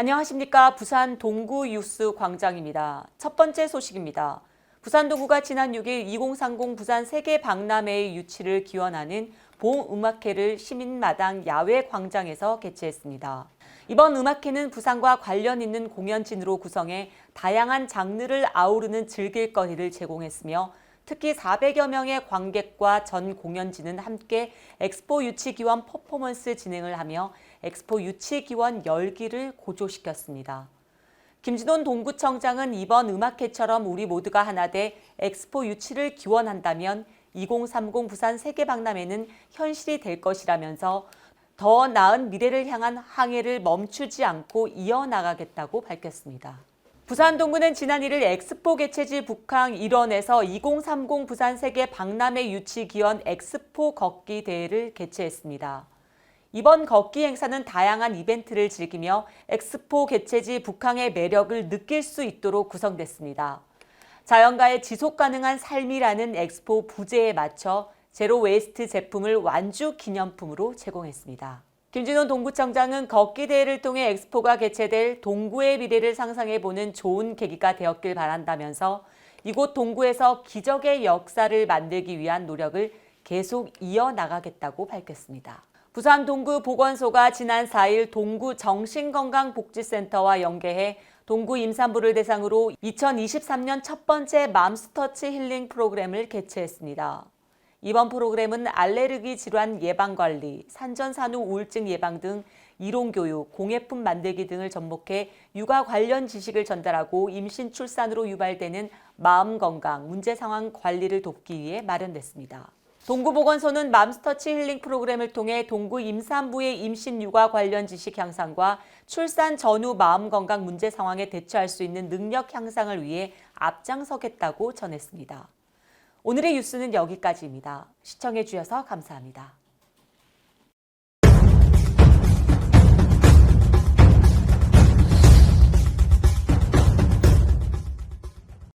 안녕하십니까. 부산 동구 뉴스 광장입니다. 첫 번째 소식입니다. 부산 동구가 지난 6일 2030 부산 세계 박람회의 유치를 기원하는 봉음악회를 시민마당 야외 광장에서 개최했습니다. 이번 음악회는 부산과 관련 있는 공연진으로 구성해 다양한 장르를 아우르는 즐길거리를 제공했으며 특히 400여 명의 관객과 전 공연진은 함께 엑스포 유치 기원 퍼포먼스 진행을 하며 엑스포 유치 기원 열기를 고조시켰습니다. 김진원 동구청장은 이번 음악회처럼 우리 모두가 하나 돼 엑스포 유치를 기원한다면 2030 부산 세계박람회는 현실이 될 것이라면서 더 나은 미래를 향한 항해를 멈추지 않고 이어나가겠다고 밝혔습니다. 부산 동구는 지난 1일 엑스포 개최지 북항 일원에서 2030 부산 세계 박람회 유치 기원 엑스포 걷기 대회를 개최했습니다. 이번 걷기 행사는 다양한 이벤트를 즐기며 엑스포 개최지 북항의 매력을 느낄 수 있도록 구성됐습니다. 자연과의 지속 가능한 삶이라는 엑스포 부제에 맞춰 제로 웨이스트 제품을 완주 기념품으로 제공했습니다. 김진원 동구청장은 걷기 대회를 통해 엑스포가 개최될 동구의 미래를 상상해보는 좋은 계기가 되었길 바란다면서 이곳 동구에서 기적의 역사를 만들기 위한 노력을 계속 이어나가겠다고 밝혔습니다. 부산 동구 보건소가 지난 4일 동구 정신건강복지센터와 연계해 동구 임산부를 대상으로 2023년 첫 번째 맘스터치 힐링 프로그램을 개최했습니다. 이번 프로그램은 알레르기 질환 예방 관리, 산전산후 우울증 예방 등 이론 교육, 공예품 만들기 등을 접목해 육아 관련 지식을 전달하고 임신 출산으로 유발되는 마음 건강, 문제 상황 관리를 돕기 위해 마련됐습니다. 동구보건소는 맘스터치 힐링 프로그램을 통해 동구 임산부의 임신 육아 관련 지식 향상과 출산 전후 마음 건강 문제 상황에 대처할 수 있는 능력 향상을 위해 앞장서겠다고 전했습니다. 오늘의 뉴스는 여기까지입니다. 시청해 주셔서 감사합니다.